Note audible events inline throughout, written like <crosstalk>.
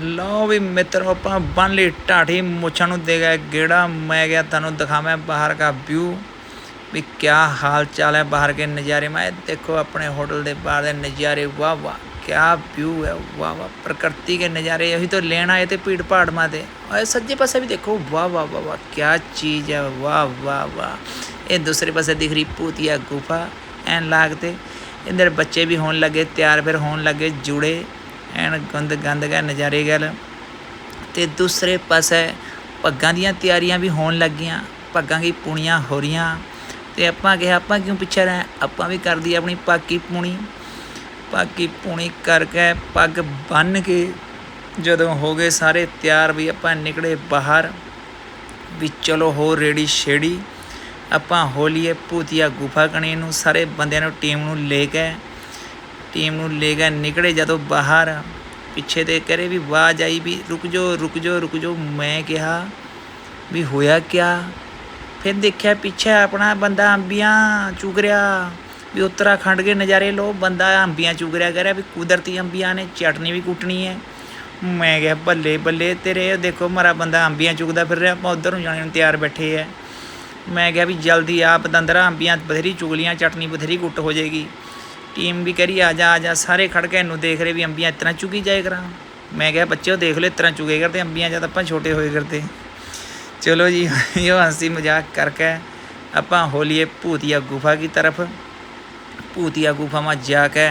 ਲਓ ਵੀ ਮਿੱਤਰੋ, ਆਪਾਂ ਬਨ ਲਈ ਢਾਠੀ ਮੁੱਛਾਂ ਨੂੰ ਦੇ ਗਿਆ ਗੇੜਾ। ਮੈਂ ਗਿਆ ਤੁਹਾਨੂੰ ਦਿਖਾਵਾਂ ਬਾਹਰ ਦਾ ਵਿਊ ਵੀ ਕਿਆ ਹਾਲ ਚਾਲ ਹੈ ਬਾਹਰ ਕੇ ਨਜ਼ਾਰੇ। ਮੈਂ ਦੇਖੋ ਆਪਣੇ ਹੋਟਲ ਦੇ ਬਾਹਰ ਦੇ ਨਜ਼ਾਰੇ। ਵਾਹ ਵਾਹ, ਕਿਆ ਵਿਊ ਹੈ, ਵਾਹ ਵਾਹ, ਪ੍ਰਕਿਰਤੀ ਦੇ ਨਜ਼ਾਰੇ। ਇਹੀ ਤਾਂ ਲੈਣ ਆਏ ਤੇ ਭੀੜ ਭਾੜ ਮਾ ਤੇ। ਔਰ ਸੱਜੇ ਪਾਸੇ ਵੀ ਦੇਖੋ। ਵਾਹ ਵਾਹ ਵਾਹ ਵਾਹ, ਕਿਆ ਚੀਜ਼ ਹੈ। ਵਾਹ ਵਾਹ ਵਾਹ। ਇਹ ਦੂਸਰੇ ਪਾਸੇ ਦਿਖ ਰਹੀ ਪੂਤੀਆ ਗੁਫਾ, ਐਨ ਲਾਗਤੇ ਇੰਦਰ ਬੱਚੇ ਵੀ ਹੋਣ ਲੱਗੇ, ਤਿਆਰ ਫਿਰ ਹੋਣ ਲੱਗੇ ਜੁੜੇ। ਐਨ ਗੰਦ ਗੰਦ ਗਾ, ਨਜ਼ਾਰੇ ਗੱਲ। ਤੇ ਦੂਸਰੇ ਪਾਸੇ ਪੱਗਾਂ ਦੀਆਂ ਤਿਆਰੀਆਂ ਵੀ ਹੋਣ ਲੱਗੀਆਂ, ਪੱਗਾਂ ਦੀ ਪੂਣੀਆਂ ਹੋ ਰਹੀਆਂ। ਤੇ ਆਪਾਂ ਕਿਹਾ, ਆਪਾਂ ਕਿਉਂ ਪਿੱਛੇ ਰਹਿ? ਆਪਾਂ ਵੀ ਕਰਦੀ ਆਪਣੀ ਪਾਕੀ ਪੂਣੀ। ਪਾਕੀ ਪੂਣੀ ਕਰਕੇ ਪੱਗ ਬੰਨ ਕੇ ਜਦੋਂ ਹੋ ਗਏ ਸਾਰੇ ਤਿਆਰ ਵੀ ਆਪਾਂ ਨਿਕਲੇ ਬਾਹਰ, ਵੀ ਚਲੋ ਹੋ ਰੇੜੀ ਛੇੜੀ। ਆਪਾਂ ਹੋਲੀਏ ਭੂਤੀਆ ਗੁਫਾ ਕਣੀ ਨੂੰ ਸਾਰੇ ਬੰਦਿਆਂ ਨੂੰ, ਟੀਮ ਨੂੰ ਲੈ ਕੇ ਟੀਮ ਨੂੰ ਲੈ ਕੇ ਨਿਕਲੇ ਜਦੋਂ ਬਾਹਰ। ਪਿੱਛੇ ਤੇ ਕਰੇ ਵੀ ਆਵਾਜ਼ ਆਈ ਵੀ ਰੁਕ ਜਾਓ ਰੁਕ ਜਾਓ ਰੁਕ ਜਾਓ। ਮੈਂ ਕਿਹਾ ਵੀ ਹੋਇਆ ਕਿਆ? ਫਿਰ ਦੇਖਿਆ ਪਿੱਛੇ ਆਪਣਾ ਬੰਦਾ ਅੰਬੀਆਂ ਚੁਗ ਰਿਹਾ। ਵੀ ਉੱਤਰਾਖੰਡ ਦੇ ਨਜ਼ਾਰੇ ਲੋ ਬੰਦਾ ਅੰਬੀਆਂ ਚੁਗ ਰਿਹਾ। ਕਹਿ ਰਿਹਾ ਵੀ ਕੁਦਰਤੀ ਅੰਬੀਆਂ ਨੇ ਚਟਨੀ ਵੀ ਕੁੱਟਣੀ ਹੈ। ਮੈਂ ਕਿਹਾ ਬੱਲੇ ਬੱਲੇ ਤੇਰੇ, ਦੇਖੋ ਮਾਰਾ ਬੰਦਾ ਅੰਬੀਆਂ ਚੁਗਦਾ ਫਿਰ ਰਿਹਾ। ਆਪਾਂ ਉਧਰ ਨੂੰ ਜਾਣੇ ਨੂੰ ਤਿਆਰ ਬੈਠੇ ਐ ਮੈਂ ਕਿਹਾ ਵੀ ਜਲਦੀ ਆ ਪਤੰਦਰਾ ਅੰਬੀਆਂ ਬਥੇਰੀ ਚੁਗਲੀਆਂ ਚਟਨੀ ਬਥੇਰੀ ਕੁੱਟ ਹੋ ਜਾਏਗੀ। ਟੀਮ ਵੀ ਕਹਿ ਰਹੀ ਆ ਜਾ ਆ ਜਾ, ਸਾਰੇ ਖੜ ਕੇ ਇਹਨੂੰ ਦੇਖ ਰਹੇ ਵੀ ਅੰਬੀਆਂ ਇਸ ਤਰ੍ਹਾਂ ਚੁਗੀ ਜਾਏ ਕਰਾਂ। ਮੈਂ ਕਿਹਾ, ਬੱਚਿਓ, ਦੇਖ ਲਓ, ਇਸ ਤਰ੍ਹਾਂ ਚੁਗੇ ਕਰਦੇ, ਅੰਬੀਆਂ ਜਦ ਆਪਾਂ ਛੋਟੇ ਹੋਏ ਕਰਦੇ। ਚਲੋ ਜੀ <laughs> ਇਹ ਹੰਸੀ ਮਜ਼ਾਕ ਕਰਕੇ ਆਪਾਂ ਹੋਲੀਏ ਭੂਤੀਆ ਗੁਫਾ ਦੀ ਤਰਫ। ਭੂਤੀਆ ਗੁਫਾ ਮਾ ਜਾ ਕੇ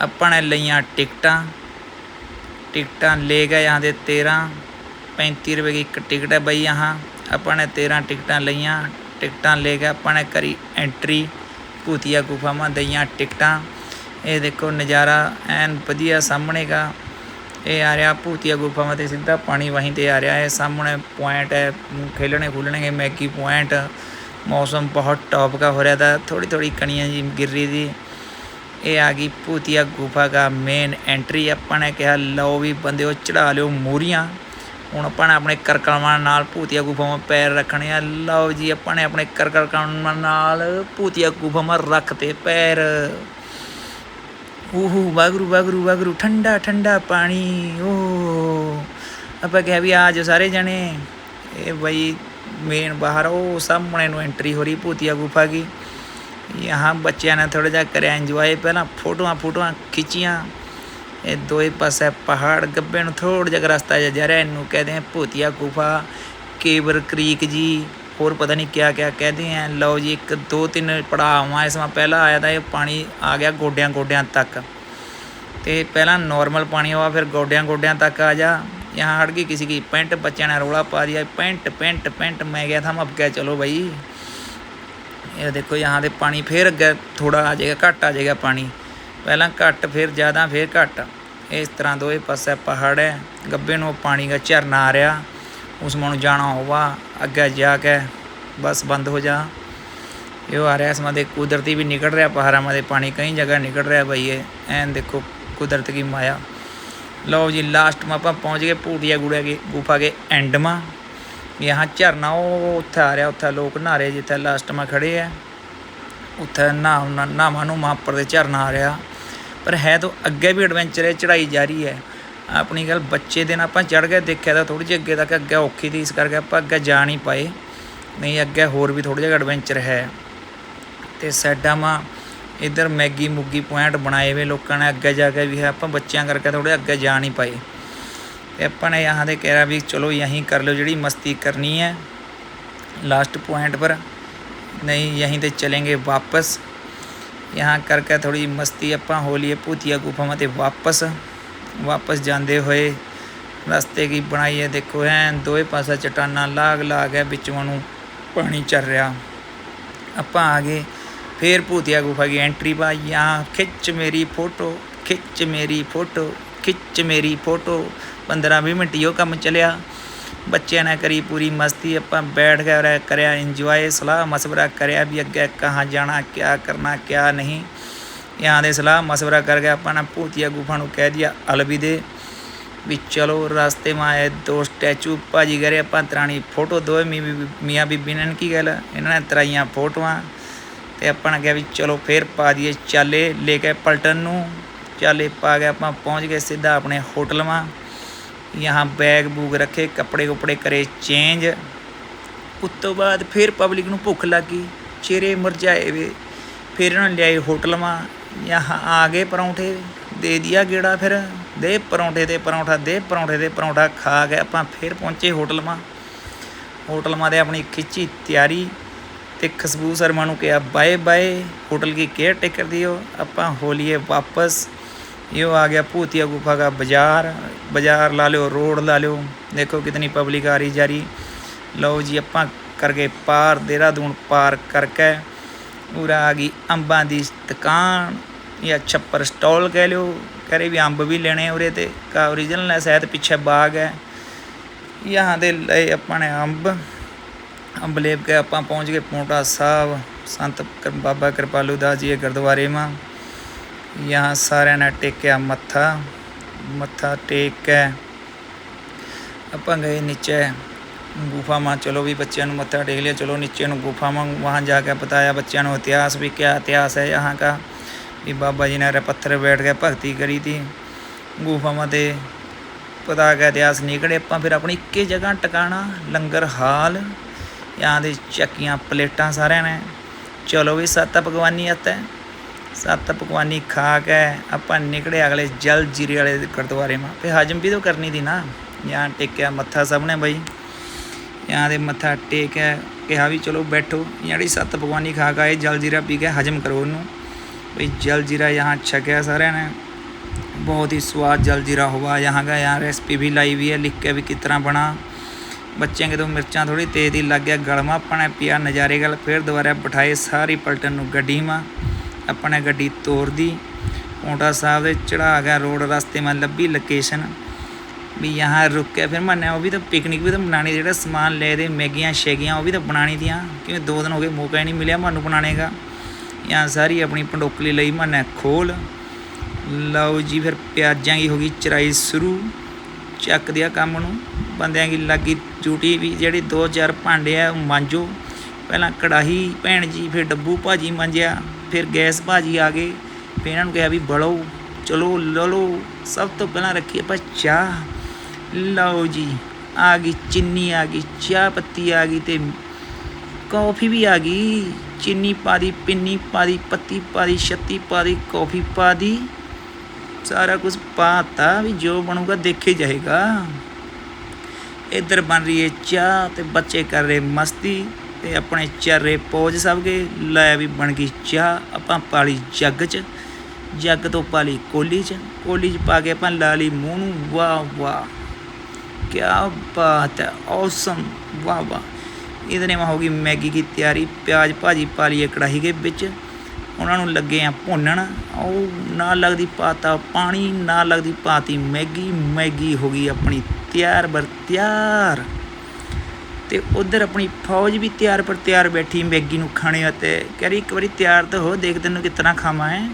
ਆਪਾਂ ਨੇ ਲਈਆਂ ਟਿਕਟਾਂ। ਟਿਕਟਾਂ ਲੈ ਗਏ ਯਹਾਂ ਦੇ 13 35 ਰੁਪਏ ਦੀ ਇੱਕ ਟਿਕਟ ਹੈ ਬਈ ਯਹਾਂ ਆਪਾਂ ਨੇ 13 ਟਿਕਟਾਂ ਲਈਆਂ, ਟਿਕਟਾਂ ਲੈ ਕੇ ਆਪਾਂ ਨੇ ਕਰੀ ਐਂਟਰੀ ਭੂਤੀਆ ਗੁਫਾਵਾਂ ਦੀਆਂ ਟਿਕਟਾਂ। ਇਹ ਦੇਖੋ ਨਜ਼ਾਰਾ ਐਨ ਵਧੀਆ ਸਾਹਮਣੇ ਸਾਹਮਣੇਗਾ। ਇਹ ਆ ਰਿਹਾ ਭੂਤੀਆ ਗੁਫਾਵਾਂ ਤੇ ਸਿੱਧਾ ਪਾਣੀ ਵਹੀਂ ਤੇ ਆ ਰਿਹਾ। ਹੈ ਸਾਹਮਣੇ ਪੁਆਇੰਟ ਹੈ ਖੇਲਣੇ ਖੁੱਲਣੇ ਗਏ ਮੈਗੀ ਪੁਆਇੰਟ। ਮੌਸਮ ਬਹੁਤ ਟੌਪ ਦਾ ਹੋ ਰਿਹਾ ਤਾਂ ਥੋੜੀ ਥੋੜੀ ਕਣੀਆਂ ਜੀ ਗਿਰ ਰਹੀ ਸੀ ਇਹ ਆ ਗਈ ਭੂਤੀਆ ਗੁਫਾ ਦਾ ਮੇਨ ਐਂਟਰੀ ਆਪਾਂ ਨੇ ਕਿਹਾ, ਲਓ ਵੀ ਬੰਦੇ, ਉਹ ਚੜਾ ਲਿਓ ਮੂਰੀਆਂ। ਹੁਣ ਆਪਾਂ ਨੇ ਆਪਣੇ ਕਰਕਲਮਾਂ ਨਾਲ ਭੂਤੀਆ ਗੁਫਾਵਾਂ ਪੈਰ ਰੱਖਣੇ ਆ। ਲਓ ਜੀ, ਆਪਾਂ ਨੇ ਆਪਣੇ ਕਰਕਲਮਾਂ ਨਾਲ ਭੂਤੀਆ ਗੁਫਾਵਾਂ 'ਮਾ ਰੱਖਤੇ ਪੈਰ। ਓਹੋ ਵਾਗਰੂ ਵਾਗਰੂ ਵਾਗਰੂ ਠੰਡਾ ਠੰਡਾ ਪਾਣੀ। ਓ, ਆਪਾਂ ਕਿਹਾ ਵੀ ਆ ਜਾਓ ਸਾਰੇ ਜਣੇ। ਇਹ ਬਈ ਮੇਨ ਬਾਹਰ, ਉਹ ਸਾਹਮਣੇ ਨੂੰ ਐਂਟਰੀ ਹੋ ਰਹੀ ਭੂਤੀਆ ਗੁਫਾ ਦੀ। यहाँ ਬੱਚਿਆਂ ਨੇ ਥੋੜਾ ਜਿਹਾ ਕਰਿਆ ਇੰਜੋਏ ਪਹਿਲਾਂ ਫੋਟੋਆਂ ਫੋਟੋਆਂ ਖਿੱਚੀਆਂ। ਇਹ ਦੋਏ ਪਾਸੇ ਪਹਾੜ ਗੱਬੇ ਨੂੰ ਥੋੜਾ ਜਿਹਾ ਰਸਤਾ ਜਿਹਾ ਜਾ ਰਿਹਾ ਇਹਨੂੰ ਕਹਦੇ ਆ ਭੂਤੀਆ ਗੁਫਾ ਕੇਬਰ ਕ੍ਰੀਕ ਜੀ ਹੋਰ ਪਤਾ ਨਹੀਂ ਕਿਆ ਕਿਆ ਕਹਦੇ ਆ ਲਓ ਜੀ ਇੱਕ ਦੋ ਤਿੰਨ ਪੜਾਵਾਂ ਇਸ ਮਾ ਪਹਿਲਾ ਆਇਆ ਤਾਂ ਇਹ ਪਾਣੀ ਆ ਗਿਆ ਗੋਡਿਆਂ ਗੋਡਿਆਂ ਤੱਕ ਤੇ ਪਹਿਲਾਂ ਨਾਰਮਲ ਪਾਣੀ हुआ फिर गोडियां गोडियां तक आ जा यहाँ हट गई किसी की पेंट बच्चे ने रोला पा दिया पेंट पेंट पेंट मैं गया था मैं अब क्या चलो भाई ਇਹ ਦੇਖੋ यहाँ ਦੇ ਪਾਣੀ ਫੇਰ ਅੱਗੇ ਥੋੜਾ ਆ ਜਾਏਗਾ ਘੱਟ ਆ ਜਾਏਗਾ ਪਾਣੀ ਪਹਿਲਾਂ ਘੱਟ, ਫਿਰ ਜ਼ਿਆਦਾ, ਫਿਰ ਘੱਟ। ਇਸ ਤਰ੍ਹਾਂ ਦੋਏ ਪਾਸੇ ਪਹਾੜ ਹੈ ਗੱਬੇ ਨੂੰ ਪਾਣੀ ਦਾ ਝਰਨਾ ਆ ਰਿਹਾ। ਉਸ ਨੂੰ ਜਾਣਾ ਹੋਵਾ ਅੱਗੇ ਜਾ ਕੇ ਬਸ ਬੰਦ ਹੋ ਜਾ। ਇਹ ਆ ਰਿਹਾ। ਇਸਮਾਂ ਦੇ ਕੁਦਰਤੀ ਵੀ ਨਿਕਲ ਰਿਹਾ। ਪਹਾੜਾਂ ਮੇ ਪਾਣੀ ਕਈ ਜਗ੍ਹਾ ਨਿਕਲ ਰਿਹਾ ਭਈ ਇਹ। ਐਨ ਦੇਖੋ ਕੁਦਰਤ ਕੀ ਮਾਇਆ। ਲਓ ਜੀ ਲਾਸਟ ਮਾ ਆਪਾਂ ਪਹੁੰਚ ਗਏ ਭੂਤੀਆ ਗੁੜਿਆ ਕੇ ਗੁਫਾ ਕੇ ਐਂਡ ਮਾ। ਯਹਾਂ ਝਰਨਾ ਉਹ ਉੱਥੇ ਆ ਰਿਹਾ। ਉੱਥੇ ਲੋਕ ਨਹਾ ਰਹੇ ਜਿੱਥੇ ਲਾਸਟ ਮਾ ਖੜੇ ਆ। ਉੱਥੇ ਨਾ ਨਾ ਮਾ ਨੂੰ ਉੱਪਰ ਦੇ ਝਰਨਾ ਆ ਰਿਹਾ। ਪਰ ਹੈ ਤਾਂ ਅੱਗੇ ਵੀ ਐਡਵੈਂਚਰ ਹੈ ਚੜਾਈ ਜਾਰੀ ਹੈ। ਆਪਣੀ ਗੱਲ ਬੱਚੇ ਦੇ ਨਾਲ ਆਪਾਂ ਚੜ ਗਏ, ਦੇਖਿਆ ਤਾਂ ਥੋੜੀ ਜਿਹੀ ਅੱਗੇ ਤੱਕ, ਅੱਗੇ ਔਖੀ ਸੀ, ਇਸ ਕਰਕੇ ਆਪਾਂ ਅੱਗੇ ਜਾ ਨਹੀਂ ਪਾਏ। ਨਹੀਂ, ਅੱਗੇ ਹੋਰ ਵੀ ਥੋੜਾ ਜਿਹਾ ਐਡਵੈਂਚਰ ਹੈ। ਤੇ ਸੈਡਾਮਾ ਇਧਰ ਮੈਗੀ ਮੁੱਗੀ ਪੁਆਇੰਟ ਬਣਾਏ ਹੋਏ ਲੋਕਾਂ ਨੇ ਅੱਗੇ ਜਾ ਕੇ ਵੀ ਹੈ, ਆਪਾਂ ਬੱਚਿਆਂ ਕਰਕੇ ਥੋੜੇ ਅੱਗੇ ਜਾ ਨਹੀਂ ਪਾਏ। ਤੇ ਆਪਾਂ ਨੇ ਯਹਾਂ ਦੇ ਕਹਿ ਵੀ ਚਲੋ ਇਹੀ ਕਰ ਲਓ ਜਿਹੜੀ ਮਸਤੀ ਕਰਨੀ ਹੈ ਲਾਸਟ ਪੁਆਇੰਟ ਪਰ। नहीं यहीं से चलेंगे ਵਾਪਸ। यहाँ ਕਰਕੇ ਥੋੜੀ ਮਸਤੀ ਆਪਾਂ ਹੋ ਲਈਏ ਭੂਤੀਆ ਗੁਫਾਵਾਂ ਤੇ ਵਾਪਸ ਵਾਪਸ ਜਾਂਦੇ ਹੋਏ ਰਸਤੇ ਕੀ ਬਣਾਈ ਹੈ ਦੇਖੋ ਐ ਦੋਵੇਂ ਪਾਸਾ ਚਟਾਨਾਂ ਲਾਗ ਲਾਗ ਹੈ ਵਿੱਚੋਂ ਨੂੰ ਪਾਣੀ ਚੱਲ ਰਿਹਾ ਆਪਾਂ ਆ ਗਏ ਫੇਰ ਭੂਤੀਆ ਗੁਫਾ ਦੀ ਐਂਟਰੀ ਬਾ ਯਾ ਖਿੱਚ ਮੇਰੀ ਫੋਟੋ ਖਿੱਚ ਮੇਰੀ ਫੋਟੋ ਖਿੱਚ ਮੇਰੀ ਫੋਟੋ 15 20 ਮਿੰਟ ਇਹੋ ਕੰਮ ਚੱਲਿਆ ਬੱਚਿਆਂ ਨੇ ਕਰੀ ਪੂਰੀ ਮਸਤੀ, ਆਪਾਂ ਬੈਠ ਕੇ ਕਰਿਆ ਇੰਜੋਏ ਸਲਾਹ ਮਸ਼ਵਰਾ ਕਰਿਆ ਵੀ ਅੱਗੇ ਕਹਾਂ ਜਾਣਾ, ਕਿਆ ਕਰਨਾ, ਕਿਆ ਨਹੀਂ। यहाँ ਦੇ ਸਲਾਹ ਮਸ਼ਵਰਾ ਕਰਕੇ ਆਪਾਂ ਨੇ ਭੂਤੀਆ ਗੁਫਾ ਨੂੰ ਕਹਿ ਦਿਆ ਅਲਵਿਦੇ ਵੀ ਚਲੋ ਰਸਤੇ ਮਾ ਆਏ ਦੋ ਸਟੈਚੂ ਭਾਜੀ ਕਰੇ, ਆਪਾਂ ਤਰਾਣੀ ਫੋਟੋ ਦੋਵੇਂ ਮੀ- ਮੀਆਂ ਬੀਬੀ ਨੇ ਕੀ ਗੱਲ, ਇਹਨਾਂ ਨੇ ਤਰਾਈਆਂ ਫੋਟੋਆਂ ਤੇ ਆਪਾਂ ਨੇ ਕਿਹਾ ਵੀ ਚਲੋ ਫੇਰ ਪਾ ਦਈਏ ਚਾਲੇ, ਲੈ ਕੇ ਪਲਟਨ ਨੂੰ। ਚਾਲੇ ਪਾ ਕੇ ਆਪਾਂ ਪਹੁੰਚ ਗਏ ਸਿੱਧਾ ਆਪਣੇ ਹੋਟਲ ਮਾ। यहाँ ਬੈਗ ਬੂਗ ਰੱਖੇ ਕੱਪੜੇ ਕੁਪੜੇ ਕਰੇ ਚੇਂਜ ਉਸ ਤੋਂ ਬਾਅਦ ਫਿਰ ਪਬਲਿਕ ਨੂੰ ਭੁੱਖ ਲੱਗੀ ਚਿਹਰੇ ਮੁਰਝਾਏ ਵੇ ਫਿਰ ਇਹਨਾਂ ਨੇ ਲਿਆਏ ਹੋਟਲਵਾਂ ਯਹਾਂ ਆ ਗਏ ਪਰੌਂਠੇ ਦੇ ਦਿਆ ਗੇੜਾ ਫਿਰ ਦੇ ਪਰੌਂਠੇ ਤੇ ਪਰੌਂਠਾ ਦੇ ਪਰੌਂਠੇ ਤੇ ਪਰੌਂਠਾ ਖਾ ਕੇ ਆਪਾਂ ਫਿਰ ਪਹੁੰਚੇ ਹੋਟਲਵਾਂ ਹੋਟਲਵਾਂ ਦੇ ਆਪਣੀ ਖਿੱਚੀ ਤਿਆਰੀ ਤੇ ਖੁਸ਼ਬੂ ਸ਼ਰਮਾ ਨੂੰ ਕਿਹਾ ਬਾਏ ਬਾਏ ਹੋਟਲ ਕੀ ਕੇਅਰ ਟੇਕਰ ਦਿਓ ਆਪਾਂ ਹੋਲੀਏ ਵਾਪਸ यो आ गया भूतिया गुफा का बाजार बाजार ला लो रोड ला लो देखो कितनी पब्लिक आ रही जा रही ਲਓ ਜੀ ਆਪਾਂ ਕਰ ਗਏ ਪਾਰ ਦੇਹਰਾਦੂਨ ਪਾਰ ਕਰਕੇ ਉਰਾ ਆ ਗਈ ਅੰਬਾਂ ਦੀ ਦੁਕਾਨ ਜਾਂ ਛੱਪਰ ਸਟਾਲ ਕਹਿ ਲਿਓ ਕਹ ਰਹੇ ਵੀ ਅੰਬ ਵੀ ਲੈਣੇ ਉਰੇ ਤੇ ਕਾ ਓਰੀਜਨਲ ਹੈ ਸ਼ਾਇਦ ਪਿੱਛੇ ਬਾਗ ਹੈ यहाँ ਦੇ ਲਏ ਆਪਾਂ ਨੇ ਅੰਬ ਅੰਬ ਲੈ ਕੇ ਆਪਾਂ ਪਹੁੰਚ ਗਏ ਪੌਂਟਾ ਸਾਹਿਬ ਸੰਤ ਕ- ਬਾਬਾ ਕਿਰਪਾਲੂ ਦਾਸ ਜੀ ਦੇ ਗੁਰਦੁਆਰੇ ਮਾ यहाँ ਸਾਰਿਆਂ ਨੇ ਟੇਕਿਆ ਮੱਥਾ ਮੱਥਾ ਟੇਕ ਕੇ ਆਪਾਂ ਗਏ ਨੀਚੇ, ਗੁਫਾ ਮਾਂ, ਚਲੋ ਵੀ ਬੱਚਿਆਂ ਨੂੰ ਮੱਥਾ ਟੇਕ ਲਿਆ, ਚਲੋ ਨੀਚੇ ਨੂੰ ਗੁਫਾ ਮਾਂ, ਵਹਾਂ ਜਾ ਕੇ ਬਤਾਇਆ ਬੱਚਿਆਂ ਨੂੰ ਇਤਿਹਾਸ ਵੀ ਕਿਆ ਇਤਿਹਾਸ ਹੈ ਯਹਾਂ ਕਾ, ਵੀ ਬਾਬਾ ਜੀ ਨੇ ਪੱਥਰ ਬੈਠ ਕੇ ਭਗਤੀ ਕਰੀ ਤੀ। ਗੁਫਾਵਾਂ ਤੇ ਪਤਾ ਕੇ ਇਤਿਹਾਸ ਨਿਕੜੇ ਆਪਾਂ ਫਿਰ ਆਪਣੀ ਇੱਕੇ ਜਗ੍ਹਾ ਟਿਕਾਣਾ, ਲੰਗਰ ਹਾਲ, ਯਹਾਂ ਦੇ ਚੱਕੀਆਂ, ਪਲੇਟਾਂ ਸਾਰਿਆਂ ਨੇ। ਚਲੋ ਵੀ ਸੱਤ ਭਗਵਾਨੀ ਆਤਾ ਸੱਤ ਪਕਵਾਨੀ ਖਾ ਕੇ ਆਪਾਂ ਨਿਕੜੇ ਅਗਲੇ ਜਲ ਜੀਰੇ ਵਾਲੇ ਗੁਰਦੁਆਰੇ ਮਾ ਫੇ ਹਜਮ ਵੀ ਤਾਂ ਕਰਨੀ ਦੀ ਨਾ ਯਹਾਂ ਟੇਕਿਆ ਮੱਥਾ ਸਭ ਨੇ ਬਈ ਯਹਾਂ ਦੇ ਮੱਥਾ ਟੇਕਿਆ ਕਿਹਾ ਵੀ ਚਲੋ ਬੈਠੋ ਜਿਹੜੀ ਸੱਤ ਪਕਵਾਨੀ ਖਾ ਕੇ ਆਏ ਜਲ ਜੀਰਾ ਪੀ ਕੇ ਹਜਮ ਕਰੋ ਉਹਨੂੰ ਬਈ ਜਲ ਜੀਰਾ यहाँ ਛਕਿਆ ਸਾਰਿਆਂ ਨੇ बहुत ही स्वाद जल जीरा हुआ यहाँ का यहाँ रेसिपी भी लाई हुई है लिख के भी किस तरह बना ਬੱਚਿਆਂ ਕਿਤੋਂ ਮਿਰਚਾਂ ਥੋੜੀ ਤੇਜ਼ ਹੀ ਲੱਗ ਗਿਆ ਗਲਮਾ ਆਪਾਂ ਨੇ ਪਿਆ ਨਜ਼ਾਰੇ ਗੱਲ ਫਿਰ ਦੁਬਾਰਾ ਬਿਠਾਏ ਸਾਰੀ ਪਲਟਨ ਨੂੰ ਗੱਡੀ ਮਾ ਆਪਾਂ ਨੇ ਗੱਡੀ ਤੋਰਦੀ ਪੌਂਟਾ ਸਾਹਿਬ ਦੇ ਚੜਾ ਗਿਆ ਰੋਡ ਰਸਤੇ ਮੈਂ ਲੱਭੀ ਲੋਕੇਸ਼ਨ ਵੀ यहाँ रुक के फिर मैंने वो भी तो पिकनिक भी तो बनानी ਜਿਹੜਾ ਸਮਾਨ ਲੈ ਦੇ ਮੈਗੀਆਂ ਸ਼ੈਗੀਆਂ ਉਹ ਵੀ ਤਾਂ ਬਣਾਣੀ ਦੀਆਂ ਕਿਉਂਕਿ ਦੋ ਦਿਨ ਹੋ ਗਏ ਮੌਕਾ ਹੀ ਨਹੀਂ ਮਿਲਿਆ ਮੈਨੂੰ ਬਣਾਣੇ ਦਾ यहाँ ਸਾਰੀ ਆਪਣੀ ਪੰਡੋਕਲੀ ਲਈ ਮੈਨੇ ਖੋਲ ਲਓ ਜੀ ਫਿਰ ਪਿਆਜ਼ਾਂ ਦੀ ਹੋ ਗਈ ਚਰਾਈ ਸ਼ੁਰੂ ਚੱਕ ਦਿਆ ਕੰਮ ਨੂੰ ਬੰਦਿਆਂ ਦੀ ਲੱਗੀ ਡਿਊਟੀ ਵੀ ਜਿਹੜੇ ਦੋ ਚਾਰ ਭਾਂਡੇ ਆ ਉਹ ਮਾਂਜੋ ਪਹਿਲਾਂ ਕੜਾਹੀ ਭੈਣ ਜੀ, ਫਿਰ ਡੱਬੂ ਭਾਜੀ ਮੰਜਿਆ, ਫਿਰ ਗੈਸ ਭਾਜੀ ਆ ਗਏ। ਫਿਰ ਇਹਨਾਂ ਨੂੰ ਕਿਹਾ ਵੀ ਬਲੋ, ਚਲੋ ਲੈ ਸਭ ਤੋਂ ਪਹਿਲਾਂ ਰੱਖੀ ਆਪਾਂ ਚਾਹ। ਲਓ ਜੀ, ਆ ਗਈ ਚੀਨੀ, ਆ ਗਈ ਚਾਹ ਪੱਤੀ, ਆ ਗਈ ਤੇ ਕੌਫੀ ਵੀ ਆ ਗਈ। ਚੀਨੀ ਪਾ ਦੀ, ਪਿੰਨੀ ਪਾ ਦੀ, ਪੱਤੀ ਪਾ ਦੀ, ਛੱਤੀ ਪਾ ਦੀ, ਕੌਫੀ ਪਾ ਦੀ। ਸਾਰਾ ਕੁਝ ਪਾਤਾ ਵੀ ਜੋ ਬਣੂਗਾ ਦੇਖੇ ਜਾਏਗਾ। ਇੱਧਰ ਬਣ ਰਹੀ ਹੈ ਚਾਹ ਤੇ ਬੱਚੇ ਕਰ ਰਹੇ ਮਸਤੀ। ਤੇ ਆਪਣੇ ਚਾਰੇ ਪੋਜ ਸਭ ਕੇ ਲੈ ਵੀ ਬਣ ਗਈ ਚਾਹ। ਆਪਾਂ ਪਾਲੀ ਜੱਗ 'ਚ, ਜੱਗ ਤੋਂ ਪਾਲੀ ਕੋਲੀ 'ਚ। ਕੋਲੀ 'ਚ ਪਾ ਕੇ ਆਪਾਂ ਲਾ ਲਈ ਮੂੰਹ ਨੂੰ। ਵਾਹ ਵਾਹ। ਕੀ ਬਾਤ ਹੈ। ਔਸਮ। ਵਾਹ ਵਾਹ। ਇਤਨੇ ਮਾ ਹੋ ਗਈ ਮੈਗੀ ਦੀ ਤਿਆਰੀ। ਪਿਆਜ਼ ਭਾਜੀ ਪਾ ਲਈਏ ਕੜਾਹੀ ਦੇ ਵਿੱਚ। ਉਹਨਾਂ ਨੂੰ ਲੱਗੇ ਆ ਭੁੰਨਣ। ਉਹ ਨਾ ਲੱਗਦੀ ਪਾਤਾ ਪਾਣੀ ਨਾ ਲੱਗਦੀ ਪਾਤੀ ਮੈਗੀ। ਮੈਗੀ ਹੋ ਗਈ ਆਪਣੀ ਤਿਆਰ ਬਰ ਤਿਆਰ। ਤੇ ਉਧਰ ਆਪਣੀ ਫੌਜ ਵੀ ਤਿਆਰ ਪਰ ਤਿਆਰ ਬੈਠੀ ਮੈਗੀ ਨੂੰ ਖਾਣੇ ਅਤੇ ਕਹਿ ਰਹੀ, ਇੱਕ ਵਾਰੀ ਤਿਆਰ ਤਾਂ ਹੋ, ਦੇਖ ਤੈਨੂੰ ਕਿਤਨਾ ਖਾਵਾਂ ਹੈ।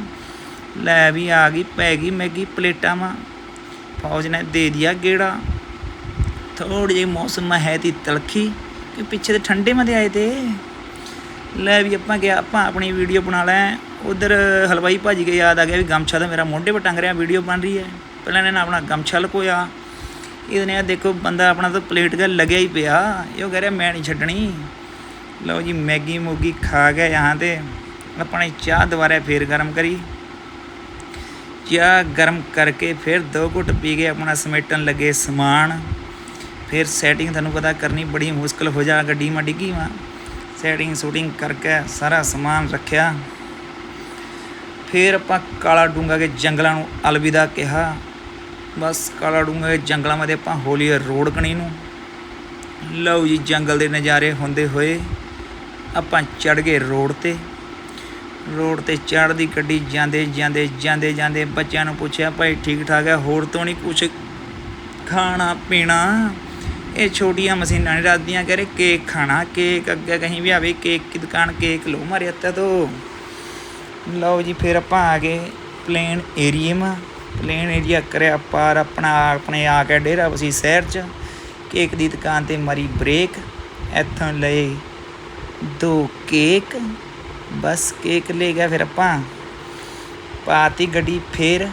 ਲੈ ਵੀ ਆ ਗਈ, ਪੈ ਗਈ ਮੈਗੀ, ਪਲੇਟਾਂ ਮਾ ਫੌਜ ਨੇ ਦੇ ਦਿਆ ਗੇੜਾ। ਥੋੜੀ ਜਿਹੀ ਮੌਸਮ ਹੈ ਤੀ ਤਲਖੀ, ਕਿ ਪਿੱਛੇ ਤੇ ਠੰਡੇ ਮਦੇ ਆਏ ਤੇ। ਲੈ ਵੀ ਆਪਾਂ ਗਿਆ ਆਪਾਂ ਆਪਣੀ ਵੀਡੀਓ ਬਣਾ ਲੈ। ਉਧਰ ਹਲਵਾਈ ਭਾਜੀ ਕੇ ਯਾਦ ਆ ਗਿਆ ਵੀ ਗਮਛਾ ਤਾਂ ਮੇਰਾ ਮੋਢੇ 'ਤੇ ਟੰਗ ਰਿਹਾ, ਵੀਡੀਓ ਬਣ ਰਹੀ ਹੈ। ਪਹਿਲਾਂ ਇਹਨੇ ਆਪਣਾ ਗਮਛਾ ਲਕੋਇਆ। ਇਹਦੇ ਆ ਦੇਖੋ ਬੰਦਾ ਆਪਣਾ ਤਾਂ ਪਲੇਟ ਗਾ ਲੱਗਿਆ ਹੀ ਪਿਆ। ਇਹ ਉਹ ਕਹਿ ਰਿਹਾ, ਮੈਂ ਨਹੀਂ ਛੱਡਣੀ। ਲਓ ਜੀ, ਮੈਗੀ ਮੂਗੀ ਖਾ ਗਿਆ ਯਹਾਂ ਤੇ। ਆਪਣੀ ਚਾਹ ਦੁਬਾਰਾ ਫੇਰ ਗਰਮ ਕਰੀ। ਚਾਹ ਗਰਮ ਕਰਕੇ ਫਿਰ ਦੋ ਘੁੱਟ ਪੀ ਕੇ ਆਪਣਾ ਸਮੇਟਣ ਲੱਗੇ ਸਮਾਨ। ਫਿਰ ਸੈਟਿੰਗ ਤੁਹਾਨੂੰ ਪਤਾ ਕਰਨੀ ਬੜੀ ਮੁਸ਼ਕਲ ਹੋ ਜਾ ਗੱਡੀ ਮਾ ਡਿੱਗੀ ਮਾ ਸੈਟਿੰਗ ਸ਼ੂਟਿੰਗ ਕਰਕੇ ਸਾਰਾ ਸਮਾਨ ਰੱਖਿਆ। ਫਿਰ ਆਪਾਂ ਕਾਲਾ ਡੂੰਗਾ ਕੇ ਜੰਗਲਾਂ ਨੂੰ ਅਲਵਿਦਾ ਕਿਹਾ। ਬਸ ਕਾਲਾ ਡੂੰਗਾ ਕੇ ਜੰਗਲਾਂ ਮਦੇ ਆਪਾਂ ਹੋਲੀਏ ਰੋਡ ਕਣੀ ਨੂੰ। ਲਓ ਜੀ, ਜੰਗਲ ਦੇ ਨਜ਼ਾਰੇ ਹੁੰਦੇ ਹੋਏ ਆਪਾਂ ਚੜ ਗਏ ਰੋਡ ਤੇ। ਰੋਡ ਤੇ ਚੜ੍ਹਦੀ ਗੱਡੀ ਜਾਂਦੇ ਜਾਂਦੇ ਜਾਂਦੇ ਜਾਂਦੇ ਬੱਚਿਆਂ ਨੂੰ ਪੁੱਛਿਆ, ਭਾਈ ਠੀਕ ਠਾਕ ਹੈ? ਹੋਰ ਤੋਂ ਨਹੀਂ ਕੁਛ ਖਾਣਾ ਪੀਣਾ? ਇਹ ਛੋਟੀਆਂ ਮਸ਼ੀਨਾਂ ਨਹੀਂ ਰੱਖਦੀਆਂ, ਕਹ ਰਹੇ, ਕੇਕ ਖਾਣਾ, ਕੇਕ ਅੱਗੇ ਕਹੀਂ ਵੀ ਆਵੇ, ਕੇਕ ਕੀ ਦੁਕਾਨ, ਕੇਕ ਲੋ ਮਾਰੇ ਹੱਥਾਂ ਤੋਂ। ਲਓ ਜੀ, ਫਿਰ ਆਪਾਂ ਆ ਗਏ ਪਲੇਨ ਏਰੀਏ ਮਾ ਪਲੇਨ ਏਰੀਆ ਕਰਿਆ ਪਾਰ ਆਪਣਾ ਆਪਣੇ ਆ ਕੇ ਡੇਰਾ ਵਸੀ ਸ਼ਹਿਰ ਚ। ਕੇਕ ਦੀ ਦੁਕਾਨ ਤੇ ਮਰੀ ਬ੍ਰੇਕ ਇੱਥੋਂ ਲਏ ਦੋ ਕੇਕ। ਬਸ ਕੇਕ ਲੈ ਗਿਆ ਫਿਰ ਆਪਾਂ। ਪਾਤੀ ਗੱਡੀ ਫੇਰ।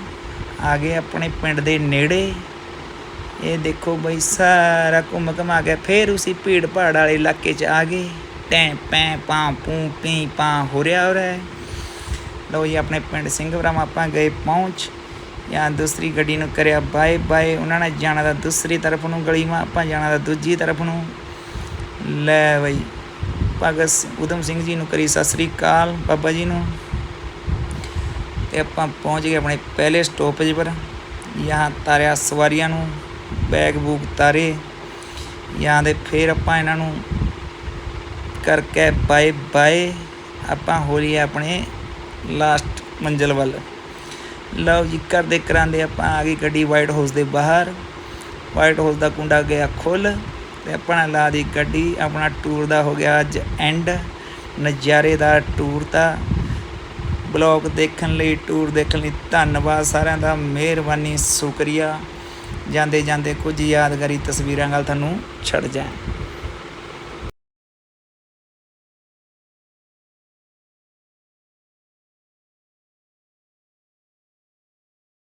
ਆ ਗਏ ਆਪਣੇ ਪਿੰਡ ਦੇ ਨੇੜੇ। ਇਹ ਦੇਖੋ ਬਈ ਸਾਰਾ ਘੁੰਮ ਘਮਾ ਕੇ ਫੇਰ ਉਸੇ ਭੀੜ ਭਾੜ ਵਾਲੇ ਇਲਾਕੇ 'ਚ ਆ ਗਏ। ਟੈਂ ਪੈਂ, ਪਾਂ, ਪੂੰ, ਪੀ, ਪਾਂ, ਹੋ ਰਿਹਾ ਹੋ ਰਿਹਾ ਹੈ। ਜੀ ਆਪਣੇ ਪਿੰਡ ਸਿੰਘਵਰਾਮ ਆਪਾਂ ਗਏ ਪਹੁੰਚ। ਜਾਂ ਦੂਸਰੀ ਗੱਡੀ ਨੂੰ ਕਰਿਆ ਬਾਏ ਬਾਏ, ਉਹਨਾਂ ਨੇ ਜਾਣਾ ਦਾ ਦੂਸਰੀ ਤਰਫ ਨੂੰ ਗਲੀ ਮਾ ਆਪਾਂ ਜਾਣਾ ਦਾ ਦੂਜੀ ਤਰਫ ਨੂੰ। ਲੈ ਬਈ, ਭਗਤ ਊਧਮ ਸਿੰਘ ਜੀ ਨੂੰ ਕਰੀ ਸਤਿ ਸ੍ਰੀ ਅਕਾਲ, ਬਾਬਾ ਜੀ ਨੂੰ। ਤੇ ਆਪਾਂ ਪਹੁੰਚ ਗਏ ਆਪਣੇ ਪਹਿਲੇ ਸਟਾਪੇਜ ਪਰ यहाँ ਤਾਰਿਆ ਸਵਾਰੀਆਂ ਨੂੰ ਬੈਗ ਬੂਗ ਤਾਰੇ। ਜਾਂ ਦੇ ਫਿਰ ਆਪਾਂ ਇਹਨਾਂ ਨੂੰ ਕਰਕੇ ਬਾਏ ਬਾਏ, ਆਪਾਂ ਹੋ ਰਹੀ ਆਪਣੇ ਲਾਸਟ ਮੰਜ਼ਿਲ ਵੱਲ। ਲਓ ਜੀ, ਕਰਦੇ ਕਰਾਂਦੇ ਆਪਾਂ ਆ ਗਈ ਗੱਡੀ ਵਾਈਟ ਹਾਊਸ ਦੇ ਬਾਹਰ। ਵਾਈਟ ਹਾਊਸ ਦਾ ਕੁੰਡਾ ਗਿਆ ਖੁੱਲ ਤੇ ਆਪਣਾ ਲਾ ਦੀ ਗੱਡੀ। ਆਪਣਾ ਟੂਰ ਦਾ ਹੋ ਗਿਆ ਅੱਜ ਐਂਡ ਨਜ਼ਾਰੇਦਾਰ ਟੂਰ ਦਾ ਬਲੌਗ ਦੇਖਣ ਲਈ ਟੂਰ ਦੇਖਣ ਲਈ ਧੰਨਵਾਦ ਸਾਰਿਆਂ ਦਾ, ਮਿਹਰਬਾਨੀ, ਸ਼ੁਕਰੀਆ। ਜਾਂਦੇ ਜਾਂਦੇ ਕੁਝ ਯਾਦਗਾਰੀ ਤਸਵੀਰਾਂ ਨਾਲ ਤੁਹਾਨੂੰ ਛੱਡ ਜਾਏ